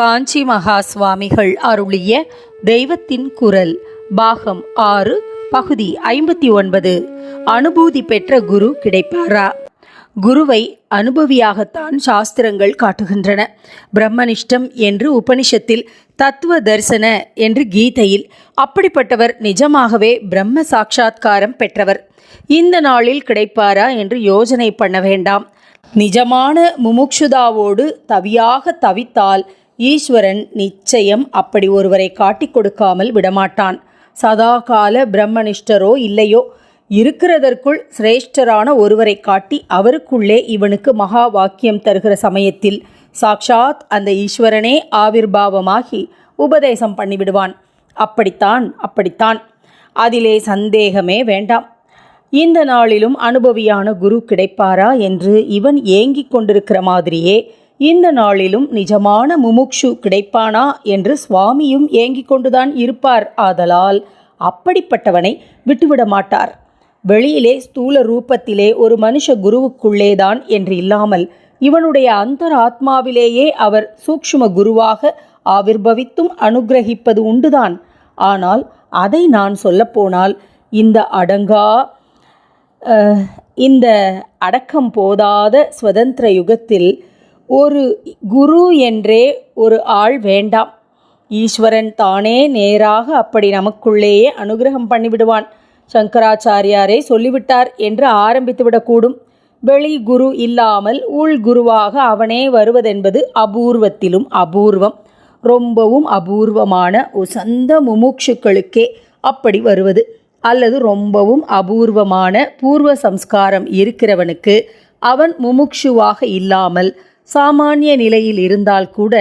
காஞ்சி மகா சுவாமிகள் அருளிய தெய்வத்தின் குரல் பாகம் ஆறு பகுதி ஐம்பத்தி ஒன்பது. அனுபூதி பெற்ற குரு கிடைப்பாரா? குருவை அனுபவியாகத்தான் சாஸ்திரங்கள் காட்டுகின்றன. பிரம்மனிஷ்டம் என்று உபனிஷத்தில் தத்துவ தரிசன என்று கீதையில் அப்படிப்பட்டவர் நிஜமாகவே பிரம்ம சாட்சா்காரம் பெற்றவர். இந்த நாளில் கிடைப்பாரா என்று யோசனை பண்ண வேண்டாம். நிஜமான முமுக்ஷுதாவோடு தவியாக தவித்தால் ஈஸ்வரன் நிச்சயம் அப்படி ஒருவரை காட்டிக் கொடுக்காமல் விடமாட்டான். சதாகால பிரம்மனிஷ்டரோ இல்லையோ? இருக்கிறதற்குள் சிரேஷ்டரான ஒருவரை காட்டி அவருக்குள்ளே இவனுக்கு மகா வாக்கியம் தருகிற சமயத்தில் சாக்ஷாத் அந்த ஈஸ்வரனே ஆவிர்பாவமாகி உபதேசம் பண்ணிவிடுவான். அப்படித்தான் அப்படித்தான். அதிலே சந்தேகமே வேண்டாம். இந்த நாளிலும் அனுபவியான குரு கிடைப்பாரா என்று இவன் ஏங்கிக் கொண்டிருக்கிற மாதிரியே இந்த நாளிலும் நிஜமான முமுக்ஷு கிடைப்பானா என்று சுவாமியும் ஏங்கிக் கொண்டுதான் இருப்பார் ஆதலால் அப்படிப்பட்டவனை விட்டுவிட மாட்டார். வெளியிலே ஸ்தூல ரூபத்திலே ஒரு மனுஷ குருவுக்குள்ளேதான் என்று இல்லாமல் இவனுடைய அந்தர் ஆத்மாவிலேயே அவர் சூக்ஷ்ம குருவாக ஆவிர்பவித்தும் அனுகிரகிப்பது உண்டுதான். ஆனால் அதை நான் சொல்லப்போனால் இந்த அடங்கா இந்த அடக்கம் போதாத சுதந்திர யுகத்தில் ஒரு குரு என்றே ஒரு ஆள் வேண்டாம். ஈஸ்வரன் தானே நேராக அப்படி நமக்குள்ளேயே அனுகிரகம் பண்ணிவிடுவான். சங்கராச்சாரியாரே சொல்லிவிட்டார் என்று ஆரம்பித்து விடக்கூடும் வெளி குரு இல்லாமல் உள் குருவாக அவனே வருவதென்பது அபூர்வத்திலும் அபூர்வம். ரொம்பவும் அபூர்வமான உசந்த முமுட்சுக்களுக்கே அப்படி வருவது. அல்லது ரொம்பவும் அபூர்வமான பூர்வ சம்ஸ்காரம் இருக்கிறவனுக்கு அவன் முமுக்ஷுவாக இல்லாமல் சாமானிய நிலையில் இருந்தால் கூட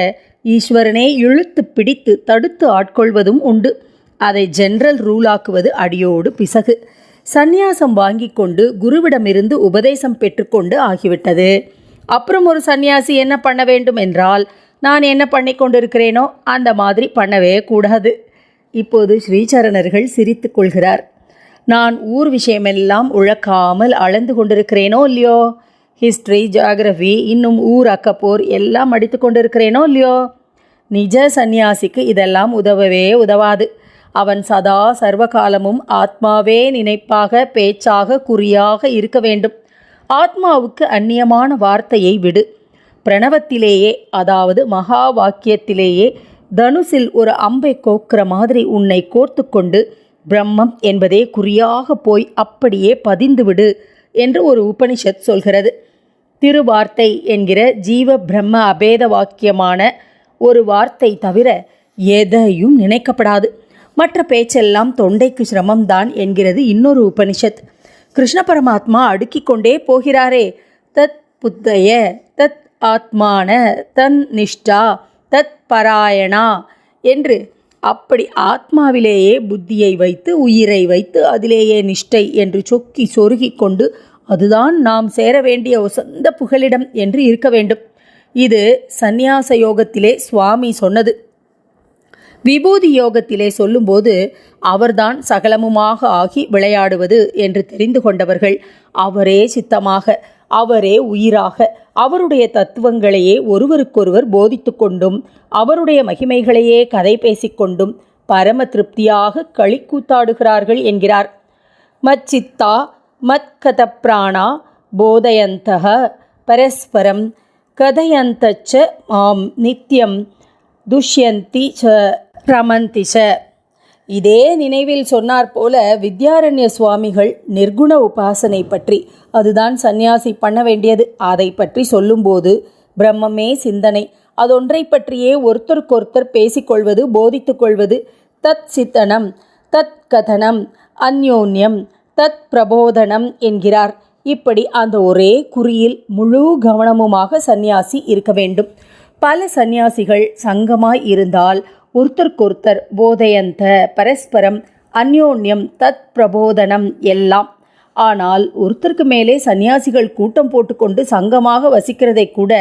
ஈஸ்வரனே இழுத்து பிடித்து தடுத்து ஆட்கொள்வதும் உண்டு. அதை ஜென்ரல் ரூலாக்குவது அடியோடு பிசகு. சந்நியாசம் வாங்கி கொண்டு குருவிடமிருந்து உபதேசம் பெற்றுக்கொண்டு ஆகிவிட்டது. அப்புறம் ஒரு சந்நியாசி என்ன பண்ண வேண்டும் என்றால் நான் என்ன பண்ணி கொண்டிருக்கிறேனோ அந்த மாதிரி பண்ணவே கூடாது. இப்போது ஸ்ரீசரணர்கள் சிரித்து கொள்கிறார். நான் ஊர் விஷயமெல்லாம் உழக்காமல் அளந்து கொண்டிருக்கிறேனோ இல்லையோ? ஹிஸ்ட்ரி ஜியாகிரஃபி இன்னும் ஊர் அக்கப்போர் எல்லாம் அடித்து கொண்டிருக்கிறேனோ இல்லையோ? நிஜ சந்நியாசிக்கு இதெல்லாம் உதவவே உதவாது. அவன் சதா சர்வகாலமும் ஆத்மாவே நினைப்பாக பேச்சாக குறியாக இருக்க வேண்டும். ஆத்மாவுக்கு அந்நியமான வார்த்தையை விடு. பிரணவத்திலேயே அதாவது மகா வாக்கியத்திலேயே தனுசில் ஒரு அம்பை கோக்கிற மாதிரி உன்னை கோர்த்து கொண்டு பிரம்மம் என்பதே குறியாக போய் அப்படியே பதிந்துவிடு. என்று ஒரு உபனிஷத் சொல்கிறது. திருவார்த்தை என்கிற ஜீவ பிரம்ம அபேத வாக்கியமான ஒரு வார்த்தை தவிர எதையும் நினைக்கப்படாது. மற்ற பேச்செல்லாம் தொண்டைக்கு சிரமம்தான் என்கிறது இன்னொரு உபனிஷத். கிருஷ்ண பரமாத்மா அடுக்கிக் கொண்டே போகிறாரே. தத் புத்தய தத் ஆத்மான தன் நிஷ்டா தத் பராயணா என்று அப்படி ஆத்மாவிலேயே புத்தியை வைத்து உயிரை வைத்து அதிலேயே நிஷ்டை என்று சொக்கி சொருகிக் கொண்டு அதுதான் நாம் சேர வேண்டிய உசந்த புகலிடம் என்று இருக்க வேண்டும். இது சந்நியாச யோகத்திலே சுவாமி சொன்னது. விபூதி யோகத்திலே சொல்லும்போது அவர்தான் சகலமுமாக ஆகி விளையாடுவது என்று தெரிந்து கொண்டவர்கள் அவரே சித்தமாக அவரே உயிராக. அவருடைய தத்துவங்களையே ஒருவருக்கொருவர் போதித்து கொண்டும் அவருடைய மகிமைகளையே கதை பேசிக்கொண்டும் பரம திருப்தியாக களிக்கூத்தாடுகிறார்கள் என்கிறார். மச்சித்தா மத்கதப்ராணா போதயந்தக பரஸ்பரம் கதையந்தச்ச மாம் நித்யம் துஷ்யந்தி ச ரமந்தி ச. இதே நினைவில் சொன்னார் போல வித்யாரண்ய சுவாமிகள் நிர்குண உபாசனை பற்றி. அதுதான் சந்நியாசி பண்ண வேண்டியது. அதை பற்றி சொல்லும்போது பிரம்மமே சிந்தனை. அதொன்றை பற்றியே ஒருத்தருக்கொருத்தர் பேசிக்கொள்வது போதித்துக் கொள்வது. தத் சித்தனம் தத் கதனம் அந்யோன்யம் தத் பிரபோதனம் என்கிறார். இப்படி அந்த ஒரே குறியில் முழு கவனமுமாக சந்நியாசி இருக்க வேண்டும். பல சந்நியாசிகள் சங்கமாய் இருந்தால் ஒருத்தருக்கொருத்தர் போதையந்த பரஸ்பரம் அந்யோன்யம் தத் பிரபோதனம் எல்லாம். ஆனால் ஒருத்தருக்கு மேலே சன்னியாசிகள் கூட்டம் போட்டுக்கொண்டு சங்கமாக வசிக்கிறதை கூட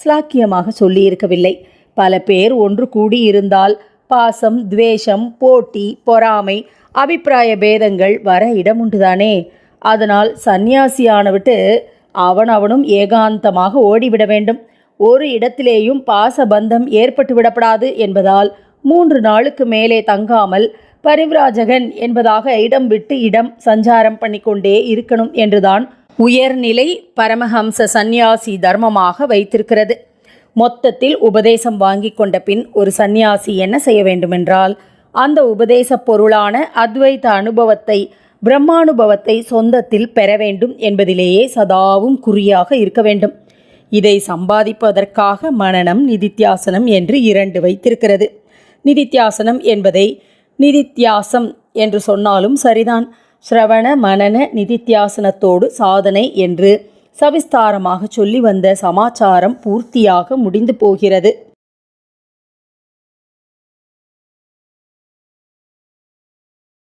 ஸ்லாக்கியமாக சொல்லியிருக்கவில்லை. பல பேர் ஒன்று கூடி இருந்தால் பாசம் துவேஷம் போட்டி பொறாமை அபிப்பிராய பேதங்கள் வர இடமுண்டுதானே அதனால் சந்நியாசியானவிட்டு அவன் அவனும் ஏகாந்தமாக ஓடிவிட வேண்டும். ஒரு இடத்திலேயும் பாசபந்தம் ஏற்பட்டுவிடப்படாது என்பதால் மூன்று நாளுக்கு மேலே தங்காமல் பரிவ்ராஜகன் என்பதாக இடம் விட்டு இடம் சஞ்சாரம் பண்ணிக்கொண்டே இருக்கணும் என்றுதான் உயர்நிலை பரமஹம்ச சந்நியாசி தர்மமாக வைத்திருக்கிறது. மொத்தத்தில் உபதேசம் வாங்கி கொண்ட பின் ஒரு சந்நியாசி என்ன செய்ய வேண்டுமென்றால் அந்த உபதேச பொருளான அத்வைத அனுபவத்தை பிரம்மானுபவத்தை சொந்தத்தில் பெற வேண்டும் என்பதிலேயே சதாவும் குறியாக இருக்க வேண்டும். இதை சம்பாதிப்பதற்காக மனனம் நிதித்தியாசனம் என்று இரண்டு வைத்திருக்கிறது. நிதித்தியாசனம் என்பதை நிதித்தியாசம் என்று சொன்னாலும் சரிதான். ஸ்ரவண மனன நிதித்தியாசனத்தோடு சாதனை என்று சவிஸ்தாரமாக சொல்லி வந்த சமாச்சாரம் பூர்த்தியாக முடிந்து போகிறது.